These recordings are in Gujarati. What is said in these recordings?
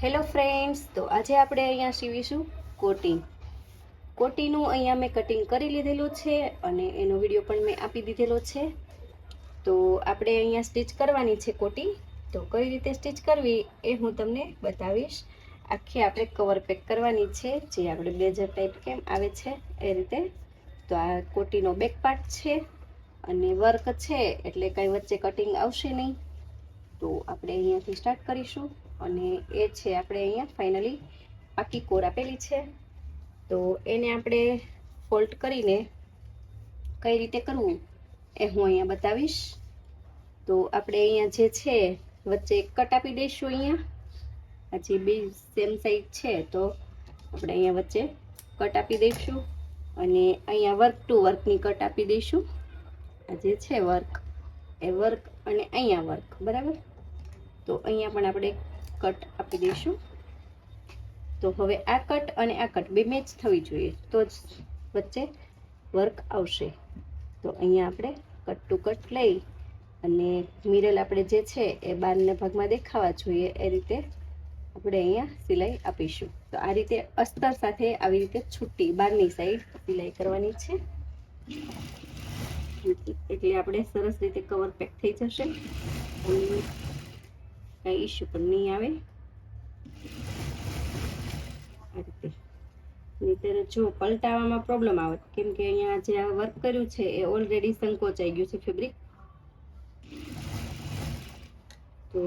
હેલો ફ્રેન્ડ્સ તો આજે આપણે અહીંયા સીવીશું કોટી કોટીનું અહીંયા મેં કટિંગ કરી લીધેલું છે અને એનો વીડિયો પણ મેં આપી દીધેલો છે. તો આપણે અહીંયા સ્ટિચ કરવાની છે કોટી તો કઈ રીતે સ્ટિચ કરવી એ હું તમને બતાવીશ. આખી આપણે કવર પેક કરવાની છે, જે આપણે બ્લેઝર ટાઈપ કેમ આવે છે એ રીતે. તો આ કોટીનો બેક પાર્ટ છે અને વર્ક છે, એટલે કંઈ વચ્ચે કટિંગ આવશે નહીં. તો આપણે અહીંયાથી સ્ટાર્ટ કરીશું. અને એ છે આપણે અહીંયા ફાઇનલી પાકી કોર આપેલી છે. તો એને આપણે ફોલ્ટ કરીને કઈ રીતે કરવું એ હું અહીંયા બતાવીશ. તો આપણે અહીંયા જે છે વચ્ચે એક કટ આપી દઈશું અહીંયા. હજી બે સેમ સાઈડ છે, તો આપણે અહીંયા વચ્ચે કટ આપી દઈશું. અને અહીંયા વર્ક ટુ વર્કની કટ આપી દઈશું. આ જે છે વર્ક એ વર્ક અને અહીંયા વર્ક બરાબર? તો અહીંયા પણ આપણે કટ આપી દઈશું. તો હવે આ કટ અને આ કટ બે મેચ થવી જોઈએ. તો જ વચ્ચે વર્ક આવશે. તો અહીંયા આપણે કટ ટુ કટ લઈ અને મિરલ આપણે જે છે એ બારના ભાગમાં દેખાવા જોઈએ. એ રીતે આપણે અહીંયા સિલાઈ આપીશું. તો આ રીતે અસ્તર સાથે આવી રીતે છૂટી બારની સાઈડ સિલાઈ કરવાની છે. એટલે આપણે સરસ રીતે કવર પેક થઈ જશે. કંઈ ઇશ્યુ પણ નહીં આવે. આ રીતે. નહીતર જો પલટાવામાં પ્રોબ્લેમ આવે કેમ કે અહીંયા જે આ વર્ક કર્યું છે, એ ઓલરેડી સંકોચાઈ ગયું છે ફેબ્રિક તો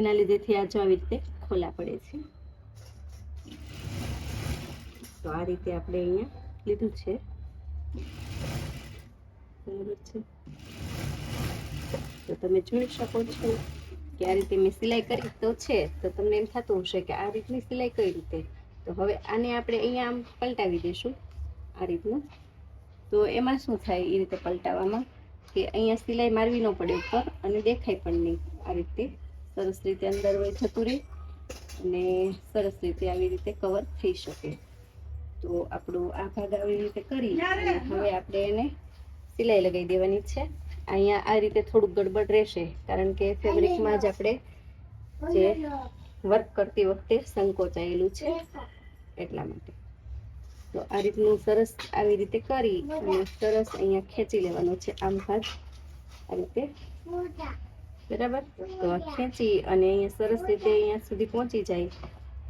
એના લીધેથી આ જો આવી રીતે ખોલા પડે છે. તો આ રીતે આપણે અહીંયા લીધું છે. બરાબર છે? તો તમે જોઈ શકો છો કે આ રીતે મેં સિલાઈ કરી તો છે, તો તમને એમ થતું હશે કે આ રીતની સિલાઈ કઈ રીતે? તો હવે આને આપણે અહીંયા આમ પલટાવી દઈશું, આ રીતનું. તો એમાં શું થાય એ રીતે પલટાવવામાં કે અહીંયા સિલાઈ મારવી ન પડે ઉપર અને દેખાય પણ નહીં આ રીતે. સરસ રીતે અંદર હોય થતું રહે અને સરસ રીતે આવી રીતે કવર થઈ શકે. તો આપણું આ ભાગ આવી રીતે કરી હવે આપણે એને સિલાઈ લગાવી દેવાની છે. અહીંયા આ રીતે થોડુંક ગડબડ રહેશે, કારણ કે ફેબ્રિકમાં જ આપણે જે વર્ક કરતી વખતે સંકોચાયેલું છે, એટલા માટે. તો આ રીતનું સરસ આવી રીતે કરી અને સરસ અહીંયા ખેંચી લેવાનો છે આમ ભાગ આ રીતે. બરાબર? તો ખેંચી અને અહીંયા સરસ રીતે અહીંયા સુધી પહોંચી જાય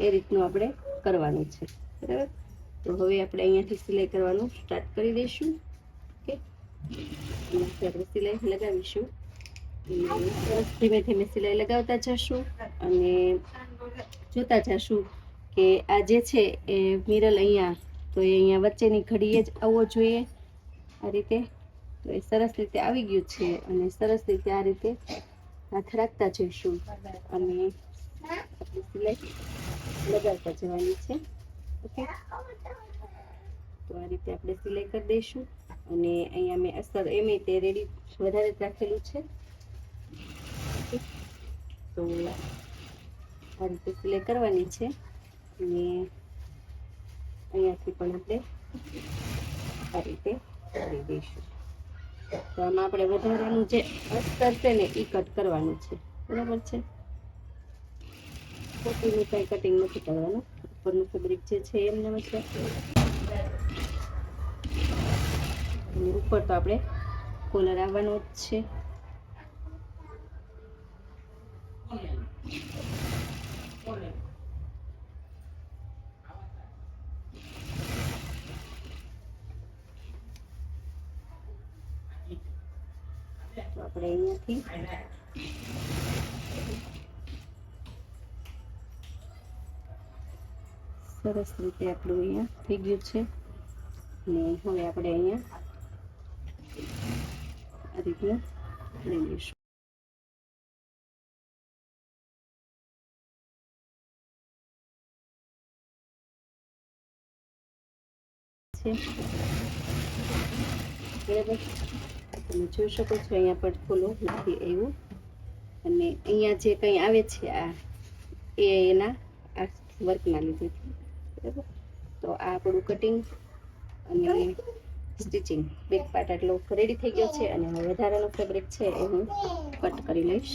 એ રીતનું આપણે કરવાનું છે. બરાબર? તો હવે આપણે અહીંયાથી સિલાઈ કરવાનું સ્ટાર્ટ કરી દઈશું. આપણે સિલાઈ લગાવીશું સરસ ધીમે ધીમે સિલાઈ લગાવતા જશું અને જોતા જશું કે આ જે છે એ મિરલ અહીંયા તો એ અહીંયા વચ્ચેની ઘડીએ જ આવવો જોઈએ આ રીતે તો એ સરસ રીતે આવી ગયું છે અને સરસ રીતે આ રીતે હાથ રાખતા જઈશું અને સિલાઈ લગાવતા જવાની છે ઓકે તો આ રીતે આપણે સિલાઈ કરી દઈશું અને અહીંયા મેં અસ્તર એમ તે રેડી વધારે જ રાખેલું છે. તો આ રીતે સિલાઈ કરવાની છે. અને અહીંયાથી પણ આપણે આ રીતે કરી દઈશું. તો આમાં આપણે વધારાનું જે અસ્તર છે ને એ કટ કરવાનું છે. બરાબર છે? ખોટીનું કંઈ કટિંગ નથી કરવાનું. ઉપરનું ફેબ્રિક જે છે એમને જ ઉપર તો આપણે કોલર આવવાનો જ છે. આપણે અહીંયાથી સરસ રીતે આપણું અહીંયા થઈ ગયું છે. ને હવે આપણે અહીંયા આ રીતનું લઈ લઈશું બરાબર તમે જોઈ શકો છો અહીંયા પણ ફૂલો નથી આવ્યું અને અહીંયા જે કંઈ આવે છે આ એ એના આ વર્કના લીધેથી બરાબર તો આ આપણું કટિંગ અને સ્ટિચિંગ. બેક પાર્ટ આટલો રેડી થઈ ગયો છે અને હવે વધારાનો ફેબ્રિક છે એ હું કટ કરી લઈશ.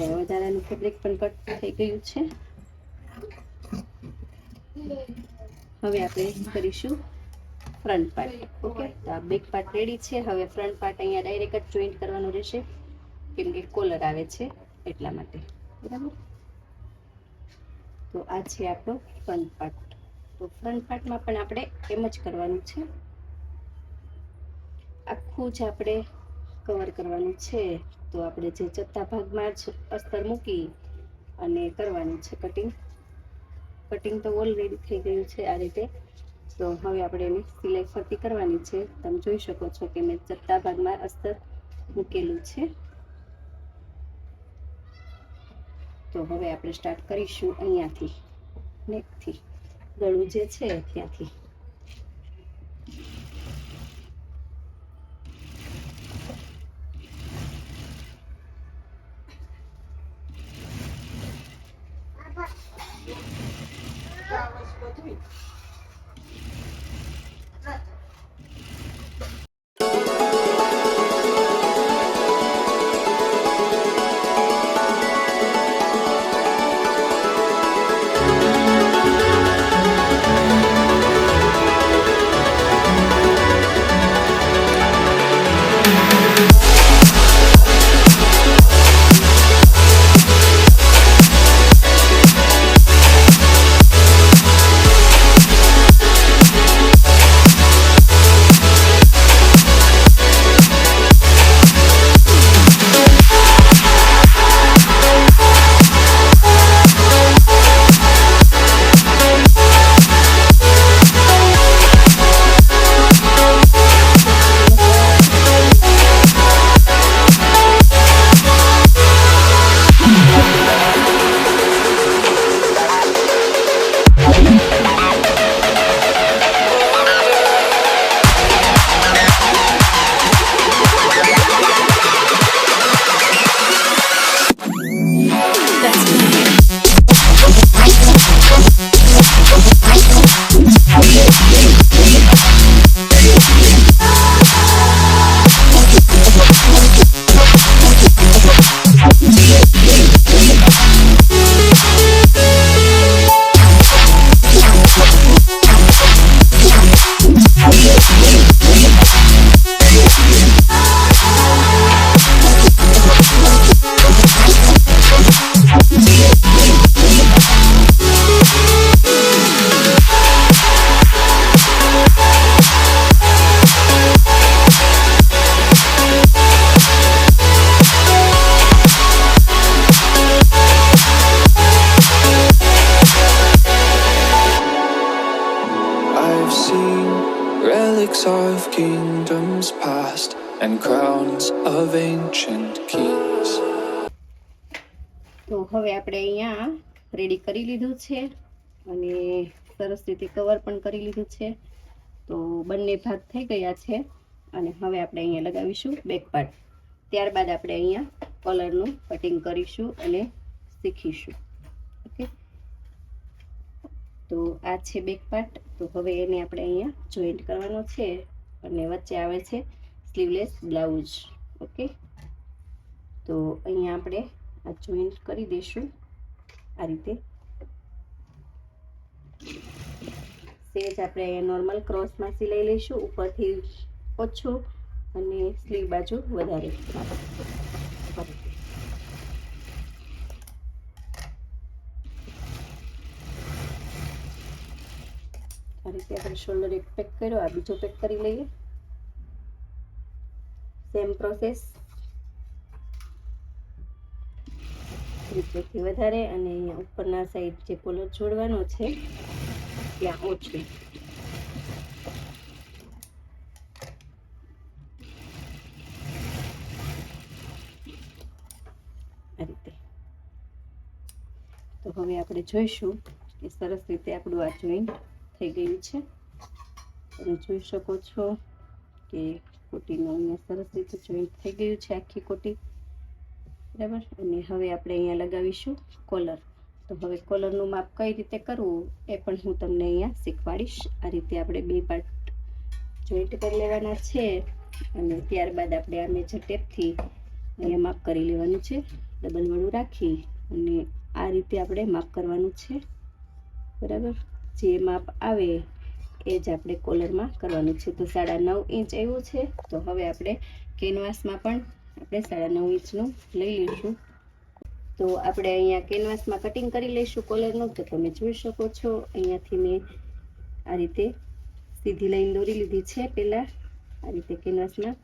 વધારાનું ફેબ્રિક પણ કટ થઈ ગયું છે. હવે આપણે કરીશું ફ્રન્ટ પાર્ટ ઓકે તો આ બેક પાર્ટ રેડી છે. હવે ફ્રન્ટ પાર્ટ અહીંયા ડાયરેક્ટ જ જોઈન્ટ કરવાનું રહેશે. કેમ કે કોલર આવે છે. એટલા માટે. બરાબર? તો આ છે આપણો ફ્રન્ટ પાર્ટ તો ફ્રન્ટ પાર્ટમાં પણ આપણે એમ જ કરવાનું છે. આખું જ આપણે કવર કરવાનું છે. તો આપણે જે ચત્તા ભાગમાં જ અસ્તર મૂકી અને કરવાનું છે કટિંગ કટિંગ તો ઓલરેડી થઈ ગયું છે આ રીતે. તો હવે આપણે એની સિલાઈ ફરતી કરવાની છે. તમે જોઈ શકો છો કે મેં ચત્તા ભાગમાં અસ્તર મૂકેલું છે. તો હવે આપણે સ્ટાર્ટ કરીશું અહીંયાથી નેકથી ગળું જે છે ત્યાંથી. I've રેડી કરી લીધું છે અને સરસ રીતે કવર પણ કરી લીધું છે. તો બંને ભાગ થઈ ગયા છે અને હવે આપણે અહીંયા લગાવીશું બેક પાર્ટ ત્યારબાદ આપણે અહીંયા કલરનું કટિંગ કરીશું અને શીખીશું. ઓકે તો આ છે બેક પાર્ટ તો હવે એને આપણે અહીંયા જોઈન્ટ કરવાનો છે અને વચ્ચે આવે છે સ્લીવલેસ બ્લાઉઝ ઓકે તો અહીંયા આપણે આ જોઈન્ટ કરી દઈશું. આ રીતે. સેજ આપણે નોર્મલ ક્રોસમાં સિલાઈ લઈશું, ઉપરથી ઓછું અને સ્લીવ બાજુ વધારે. આ રીતે આપણે શોલ્ડર એક પેક કર્યો, આ બીજો પેક કરી લઈએ. સેમ પ્રોસેસ રીતેથી વધારે અને અહીંયા ઉપરના સાઈડ જે કોલર જોડવાનો છે, ત્યાં ઓછું આ રીતે. તો હવે આપણે જોઈશું કે સરસ રીતે આપણું આ જોઈન્ટ થઈ ગયું છે. તમે જોઈ શકો છો કે કોટીનું અહીંયા સરસ રીતે જોઈન્ટ થઈ ગયું છે આખી કોટી. બરાબર? અને હવે આપણે અહીંયા લગાવીશું કોલર. તો હવે કોલરનું માપ કઈ રીતે કરવું એ પણ હું તમને અહીંયા શીખવાડીશ. આ રીતે આપણે બે પાર્ટ જોઈન્ટ કરી લેવાના છે અને ત્યારબાદ આપણે આ જે ટેપથી અહીંયા માપ કરી લેવાનું છે, ડબલ વડું રાખી અને આ રીતે આપણે માપ કરવાનું છે. બરાબર? જે માપ આવે એ જ આપણે કોલરમાં કરવાનું છે. તો સાડા નવ ઇંચ એવું છે. તો હવે આપણે કેનવાસમાં પણ આપણે સાડા નવ ઇંચનું લઈ લઈશું. તો આપણે અહીંયા કેનવાસમાં કટિંગ કરી લઈશું કોલરનું. તો તમે જોઈ શકો છો, અહીંયાથી મેં આ રીતે સીધી લાઈન દોરી લીધી છે પહેલાં. આ રીતે કેનવાસમાં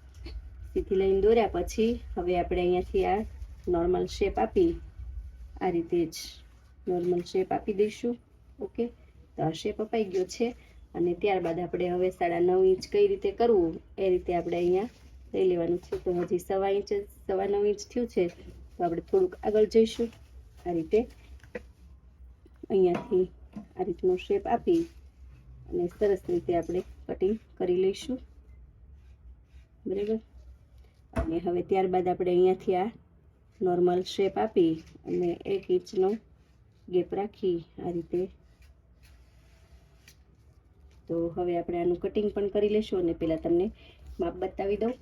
સીધી લાઈન દોર્યા પછી હવે આપણે અહીંયાથી આ નોર્મલ શેપ આપી, આ રીતે જ નોર્મલ શેપ આપી દઈશું. ઓકે? તો આ શેપ અપાઈ ગયો છે. અને ત્યારબાદ આપણે હવે સાડા નવ ઇંચ કઈ રીતે કરવું એ રીતે આપણે અહીંયા લઈ લેવાનું છે. તો હજી સવા ઇંચ સવા નવ ઇંચ થયું છે. તો આપણે થોડુંક આગળ જઈશું. આ રીતે અહીંયાથી આ રીતનો શેપ આપી અને સરસ રીતે આપણે કટિંગ કરી લઈશું. બરાબર? અને હવે ત્યારબાદ આપણે અહીંયાથી આ નોર્મલ શેપ આપી અને એક ઇંચનો ગેપ રાખી આ રીતે. તો હવે આપણે આનું કટિંગ પણ કરી લઈશું અને પહેલાં તમને માપ બતાવી દઉં.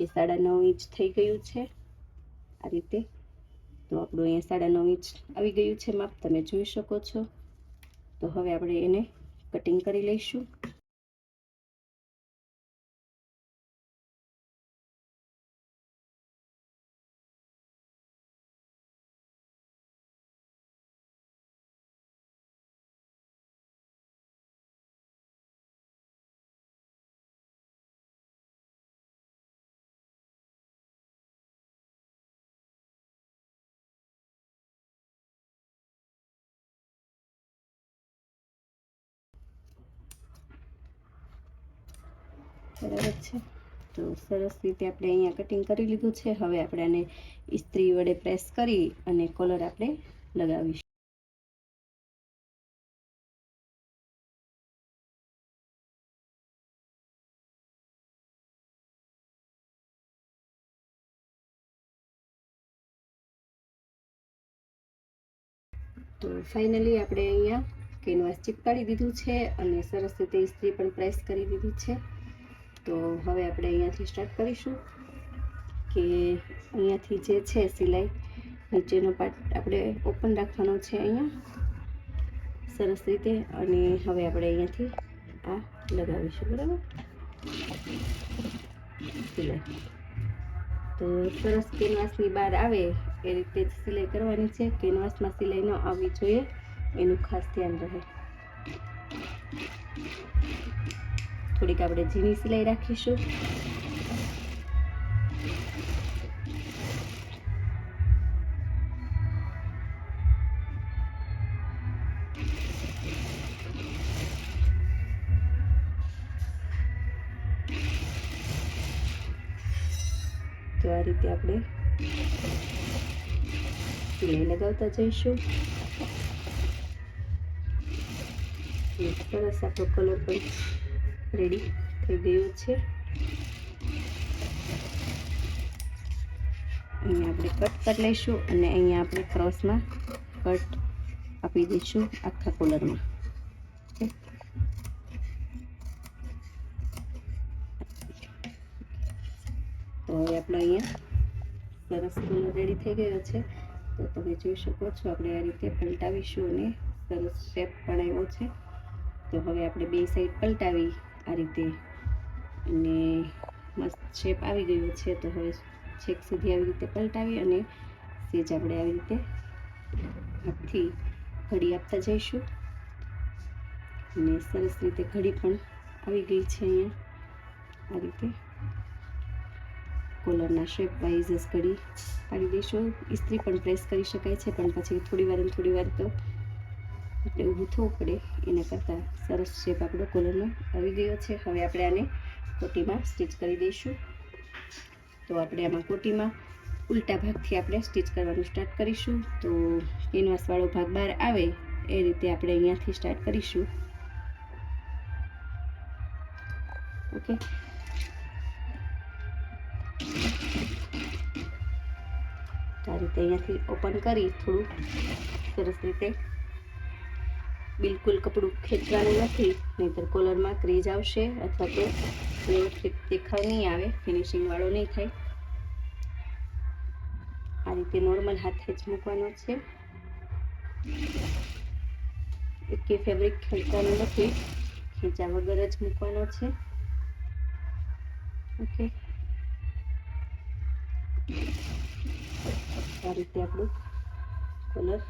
કે સાડા નવ ઇંચ થઈ ગયું છે. આ રીતે તો આપણું અહીંયા સાડા નવ ઇંચ આવી ગયું છે માપ. તમે જોઈ શકો છો. તો હવે આપણે એને કટિંગ કરી લઈશું. બરાબર છે. તો સરસ રીતે આપણે અહીંયા કટિંગ કરી લીધું છે. હવે આપણે આને ઇસ્ત્રી વડે પ્રેસ કરી અને કોલર આપણે લગાવીશું. તો ફાઇનલી આપણે અહીંયા કેનવાસ ચીપકાડી દીધું છે અને સરસ રીતે ઇસ્ત્રી પણ પ્રેસ કરી દીધી છે. તો હવે આપણે અહીંયાથી સ્ટાર્ટ કરીશું કે અહીંયાથી જે છે સિલાઈ, નીચેનો પાર્ટ આપણે ઓપન રાખવાનો છે અહીંયા. સરસ રીતે અને હવે આપણે અહીંયાથી આ લગાવીશું, બરાબર? સિલાઈ. તો સરસ કેનવાસની બહાર આવે એ રીતે જ સિલાઈ કરવાની છે. કેનવાસમાં સિલાઈ ન આવવી જોઈએ, એનું ખાસ ધ્યાન રહે. થોડીક આપણે ઝીણી સિલાઈ રાખીશું. તો આ રીતે આપણે સિલાઈ લગાવતા જઈશું. સરસ આપણો કલર પણ રેડી થઈ ગયો છે. અહીંયા આપણે કટ કરી લઈશું અને અહીંયા આપણે ક્રોસમાં કટ આપી દઈશું આખા કોલરમાં. તો હવે આપણે અહીંયા સરસ કોલર રેડી થઈ ગયો છે. તો તમે જોઈ શકો છો આપણે આ રીતે પલટાવીશું અને સરસ શેપ પણ આવ્યો છે. તો હવે આપણે બે સાઈડ પલટાવી આ રીતે. અને મસ્ત શેપ આવી ગયો છે, તો હવે છેક સુધી આવી રીતે પલટાવી અને સેજ આપણે આવી રીતે હાથથી ઘડી આપતા જઈશું. અને સરસ રીતે ઘડી પણ આવી ગઈ છે અહીંયા. આ રીતે કોલરના શેપ વાઇઝ જ ઘડી પાડી દઈશું ઇસ્ત્રી પણ પ્રેસ કરી શકાય છે, પણ પછી થોડી વાર થોડી વાર તો એટલે ઊભું થવું પડે. એના કરતાં સરસ શેપ આપણો કોલરનો આવી ગયો છે. હવે આપણે આને કોટીમાં સ્ટિચ કરી દઈશું. તો આપણે આમાં કોટીમાં ઉલટા ભાગથી આપણે સ્ટિચ કરવાનું સ્ટાર્ટ કરીશું. તો કેનવાસવાળો ભાગ બહાર આવે, એ રીતે આપણે અહીંયાથી સ્ટાર્ટ કરીશું. ઓકે. તો આ રીતે અહીંયાથી ઓપન કરી થોડું સરસ રીતે બિલકુલ કપડું ખેંચવાનું નથી, નહીંતર કોલરમાં ક્રીજ આવશે અથવા તો વ્યવસ્થિત દેખાવ નહીં આવે ફિનિશિંગવાળો નહીં થાય. આ રીતે નોર્મલ હાથે જ મૂકવાનો છે. એકે ફેબ્રિક ખેંચવાનું નથી, ખેંચા વગર જ મૂકવાનો છે. ઓકે આ રીતે આપણું કલર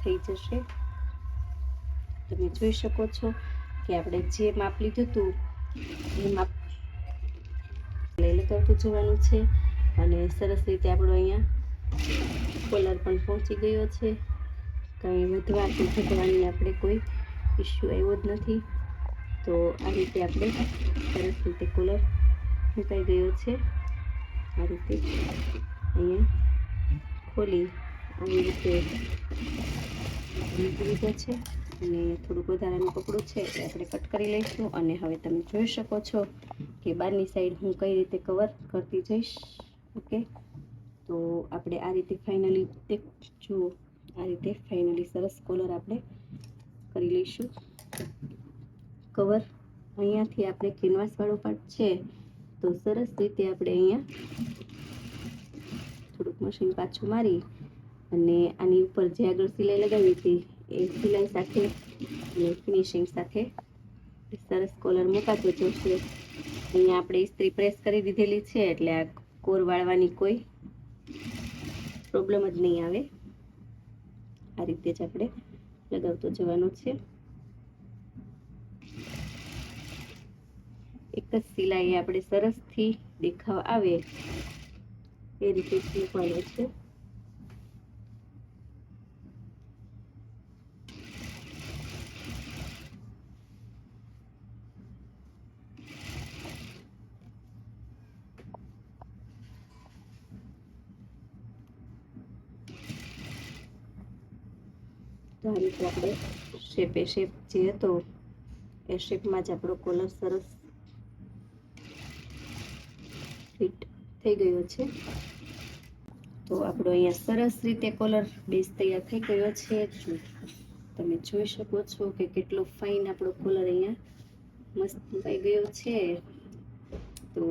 થઈ જશે. તમે જોઈ શકો છો કે આપણે જે માપ લીધું હતું, એ માપ લઈ લગાવતું જવાનું છે. અને સરસ રીતે આપણો અહીંયા કોલર પણ પહોંચી ગયો છે. કંઈ વધવા કે ઘટવાની આપણે કોઈ ઇસ્યુ આવ્યો જ નથી. તો આ રીતે આપણે સરસ રીતે કોલર મુકાઈ ગયો છે. આ રીતે અહીંયા ખોલી આવી રીતે મૂકી છે. અને થોડુંક વધારાનું કપડું છે એ આપણે કટ કરી લઈશું. અને હવે તમે જોઈ શકો છો કે બહારની સાઈડ હું કઈ રીતે કવર કરતી જઈશ. ઓકે? તો આપણે આ રીતે ફાઇનલી જુઓ આ રીતે ફાઇનલી સરસ કોલર આપણે કરી લઈશું. કવર અહીંયાથી આપણે કેનવાસવાળો પાર્ટ છે. તો સરસ રીતે આપણે અહીંયા થોડુંક મશીન પાછું મારી અને આની ઉપર જે આગળ સિલાઈ લગાવી હતી એ સિલાઈ સાથે અને ફિનિશિંગ સાથે સરસ કોલર મુકાતો જોશે. અહીંયા આપણે ઇસ્ત્રી પ્રેસ કરી દીધેલી છે એટલે આ કોર વાળવાની કોઈ પ્રોબ્લેમ જ નહીં આવે. આ રીતે જ આપણે લગાવતો જવાનો છે. એક જ સિલાઈ આપણે સરસથી દેખાવ આવે એ રીતે મૂકવાનો છે. તો આ રીતે આપણે શેપે શેપ જે હતો એ શેપમાં જ આપણો કોલર સરસ ફિટ થઈ ગયો છે. તો આપણો અહીંયા સરસ રીતે કોલર બેઝ તૈયાર થઈ ગયો છે. તમે જોઈ શકો છો કે કેટલો ફાઇન આપણો કોલર અહીંયા મસ્ત થઈ ગયો છે. તો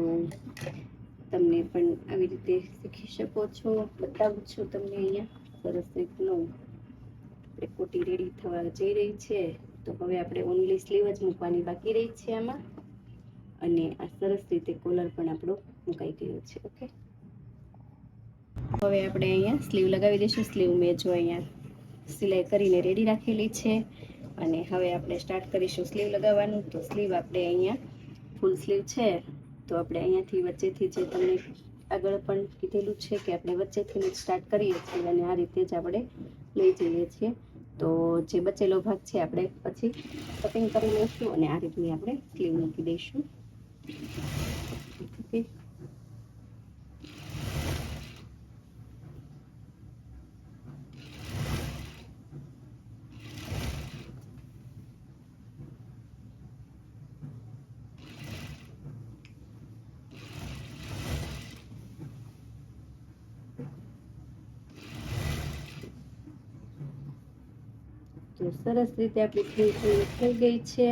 તમને પણ આવી રીતે શીખી શકો છો, બતાવું છું તમને અહીંયા સરસ રીતનું. આપણે કોટી રેડી થવા જઈ રહી છે, તો હવે આપણે ઓનલી સ્લીવ જ મૂકવાની બાકી રહી છે આમાં. અને આ સરસ રીતે કોલર પણ આપણો મુકાઈ ગયો છે ઓકે હવે આપણે અહીંયા સ્લીવ લગાવી દઈશું સ્લીવ મેં જો અહીંયા સિલાઈ કરીને રેડી રાખેલી છે. અને હવે આપણે સ્ટાર્ટ કરીશું સ્લીવ લગાવવાનું. તો સ્લીવ આપણે અહીંયા ફૂલ સ્લીવ છે. તો આપણે અહીંયાથી વચ્ચેથી જે તમને આગળ પણ કીધેલું છે કે આપણે વચ્ચેથી સ્ટાર્ટ કરીએ છીએ અને આ રીતે જ આપણે લઈ જઈએ છીએ. તો જે બચેલો ભાગ છે આપણે પછી કટિંગ કરી લઈશું અને આ રીતની આપણે સ્લીવ મૂકી દઈશું. સરસ રીતે આપણી ખીચડી થઈ ગઈ છે.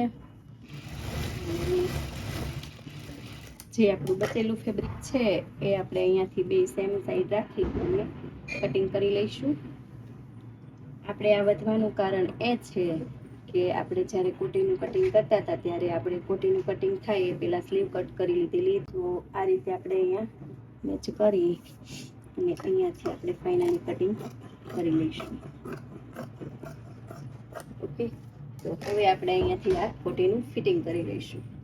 જે આપણું બચેલું ફેબ્રિક છે, એ આપણે અહીંયાથી બે સેમ સાઈડ રાખી અને કટિંગ કરી લઈશું. આપણે આ વધવાનું કારણ એ છે કે આપણે જ્યારે કોટીનું કટિંગ કરતા હતા, ત્યારે આપણે કોટીનું કટિંગ થાય એ પહેલાં સ્લીવ કટ કરી લીધેલી. તો આ રીતે આપણે અહીંયા મેચ કરી અને અહીંયાથી આપણે ફાઇનલી કટિંગ કરી લઈશું. ઓકે. તો હવે આપણે અહીંયાથી આ કોટીનું ફિટિંગ કરી લઈશું.